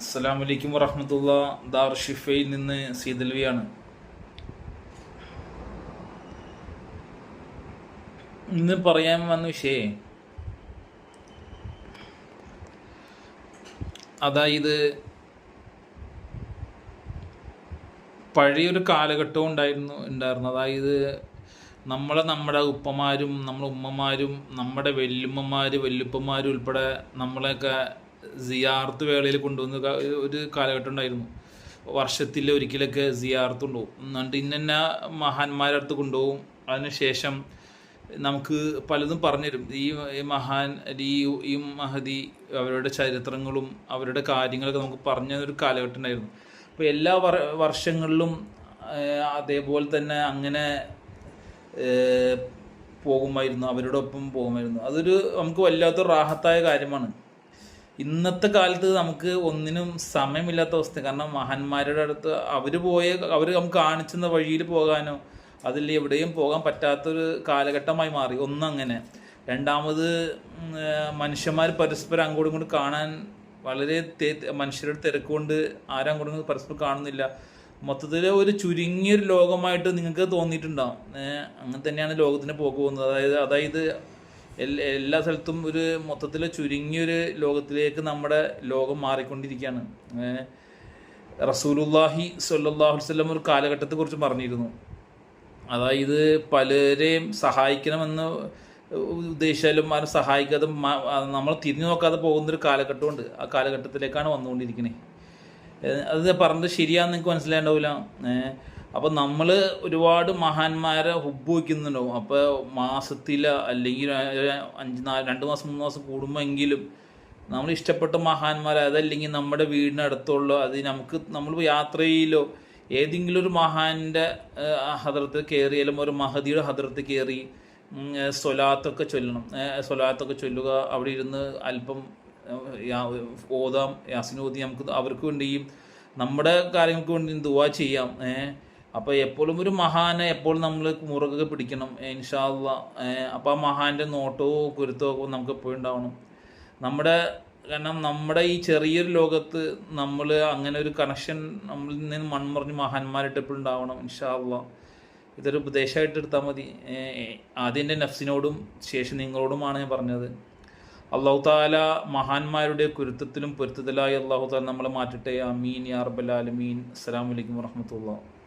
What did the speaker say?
അസ്സാം വലൈക്കും വറഹമത്തുള്ള. ദാർ ഷിഫയിൽ നിന്ന് സീതൽവിയാണ് ഇന്ന് പറയാൻ വന്ന വിഷയേ അതായത് പഴയൊരു കാലഘട്ടവും ഉണ്ടായിരുന്നു ഉണ്ടായിരുന്നു. അതായത് നമ്മളെ നമ്മുടെ ഉപ്പമാരും നമ്മളെ ഉമ്മമാരും നമ്മുടെ വല്യമ്മമാർ വല്യപ്പന്മാരും ഉൾപ്പെടെ നമ്മളെയൊക്കെ സിയാർത്ത് വേളയിൽ കൊണ്ടുവന്ന ഒരു കാലഘട്ടം ഉണ്ടായിരുന്നു. വർഷത്തിൽ ഒരിക്കലൊക്കെ സിയാർത്ത് കൊണ്ടുപോകും. എന്നിട്ട് ഇന്ന മഹാന്മാരുടെ അടുത്ത് കൊണ്ടുപോകും. അതിനുശേഷം നമുക്ക് പലതും പറഞ്ഞുതരും. ഈ മഹാൻ ഈ ഈ മഹതി അവരുടെ ചരിത്രങ്ങളും അവരുടെ കാര്യങ്ങളൊക്കെ നമുക്ക് പറഞ്ഞ ഒരു കാലഘട്ടം ഉണ്ടായിരുന്നു. അപ്പോൾ എല്ലാ വർ വർഷങ്ങളിലും അതേപോലെ തന്നെ അങ്ങനെ പോകുമായിരുന്നു. അവരോടൊപ്പം പോകുമായിരുന്നു. അതൊരു നമുക്ക് വല്ലാത്തൊരു റാഹത്തായ കാര്യമാണ്. ഇന്നത്തെ കാലത്ത് നമുക്ക് ഒന്നിനും സമയമില്ലാത്ത അവസ്ഥ കാരണം മഹാന്മാരുടെ അടുത്ത് അവർ പോയ അവർ നമുക്ക് കാണിച്ചെന്ന വഴിയിൽ പോകാനോ അതിൽ എവിടെയും പോകാൻ പറ്റാത്തൊരു കാലഘട്ടമായി മാറി. ഒന്നങ്ങനെ രണ്ടാമത് മനുഷ്യന്മാർ പരസ്പരം അങ്ങോട്ടും ഇങ്ങോട്ടും കാണാൻ വളരെ മനുഷ്യരുടെ തിരക്ക് കൊണ്ട് ആരും അങ്ങോട്ടും പരസ്പരം കാണുന്നില്ല. മൊത്തത്തിൽ ഒരു ചുരുങ്ങിയൊരു ലോകമായിട്ട് നിങ്ങൾക്ക് തോന്നിയിട്ടുണ്ടാവും. അങ്ങനെ തന്നെയാണ് ലോകത്തിന് പോകുന്നത്. അതായത് അതായത് എല്ലാ സ്ഥലത്തും ഒരു മൊത്തത്തിൽ ചുരുങ്ങിയൊരു ലോകത്തിലേക്ക് നമ്മുടെ ലോകം മാറിക്കൊണ്ടിരിക്കുകയാണ്. റസൂലുല്ലാഹി വസല്ലം ഒരു കാലഘട്ടത്തെക്കുറിച്ച് പറഞ്ഞിരുന്നു. അതായത് പലരെയും സഹായിക്കണമെന്ന് ഉദ്ദേശിച്ചാലും ആരും സഹായിക്കാതെ നമ്മൾ തിരിഞ്ഞു നോക്കാതെ പോകുന്നൊരു കാലഘട്ടമുണ്ട്. ആ കാലഘട്ടത്തിലേക്കാണ് വന്നുകൊണ്ടിരിക്കുന്നത് അത് പറഞ്ഞത് ശരിയാണെന്ന് നിങ്ങൾക്ക് മനസ്സിലാണ്ടാവില്ല ഏഹ് അപ്പം നമ്മൾ ഒരുപാട് മഹാന്മാരെ ഹുബ് വയ്ക്കുന്നുണ്ടാവും. അപ്പോൾ മാസത്തിൽ അല്ലെങ്കിൽ അഞ്ച് നാല് രണ്ട് മാസം മൂന്ന് മാസം കൂടുമ്പോഴെങ്കിലും നമ്മൾ ഇഷ്ടപ്പെട്ട മഹാന്മാരെ അതല്ലെങ്കിൽ നമ്മുടെ വീടിനടുത്തുള്ള അത് നമുക്ക് നമ്മൾ യാത്രയിലോ ഏതെങ്കിലും ഒരു മഹാന്റെ ഹദ്രത്ത് അല്ലെങ്കിൽ ഒരു മഹദിയുടെ ഹദ്രത്ത് കയറി സ്വലാത്തൊക്കെ ചൊല്ലണം. സ്വലാത്തൊക്കെ ചൊല്ലുക. അവിടെ ഇരുന്ന് അല്പം ഓതാം. യാസിനോദി നമുക്ക് അവർക്ക് വേണ്ടിയും നമ്മുടെ കാര്യങ്ങൾക്ക് വേണ്ടി ദുവാ ചെയ്യാം. ഏഹ് അപ്പോൾ എപ്പോഴും ഒരു മഹാനെ എപ്പോഴും നമ്മൾ മുറുകെ പിടിക്കണം ഇൻഷാല്ല അപ്പോൾ ആ മഹാന്റെ നോട്ടവും കുരുത്തോ ഒക്കെ നമുക്ക് എപ്പോഴും ഉണ്ടാവണം. നമ്മുടെ കാരണം നമ്മുടെ ഈ ചെറിയൊരു ലോകത്ത് നമ്മൾ അങ്ങനെ ഒരു കണക്ഷൻ നമ്മളിൽ നിന്ന് മൺമറിഞ്ഞ് മഹാന്മാരായിട്ട് എപ്പോഴും ഉണ്ടാവണം ഇൻഷാല്ല ഇതൊരു ഉപദേശമായിട്ട് എടുത്താൽ മതി. ആദ്യം എന്റെ നഫ്സിനോടും ശേഷം നിങ്ങളോടുമാണ് ഞാൻ പറഞ്ഞത്. അള്ളാഹു താല മഹാന്മാരുടെ കുരുത്തത്തിലും പൊരുത്തത്തിലായി അള്ളാഹു താല നമ്മളെ മാറ്റട്ടെ. അമീൻ യാ റബ്ബൽ ആലമീൻ. അസ്സലാമു അലൈക്കും വറഹ്മത്തുള്ളാഹി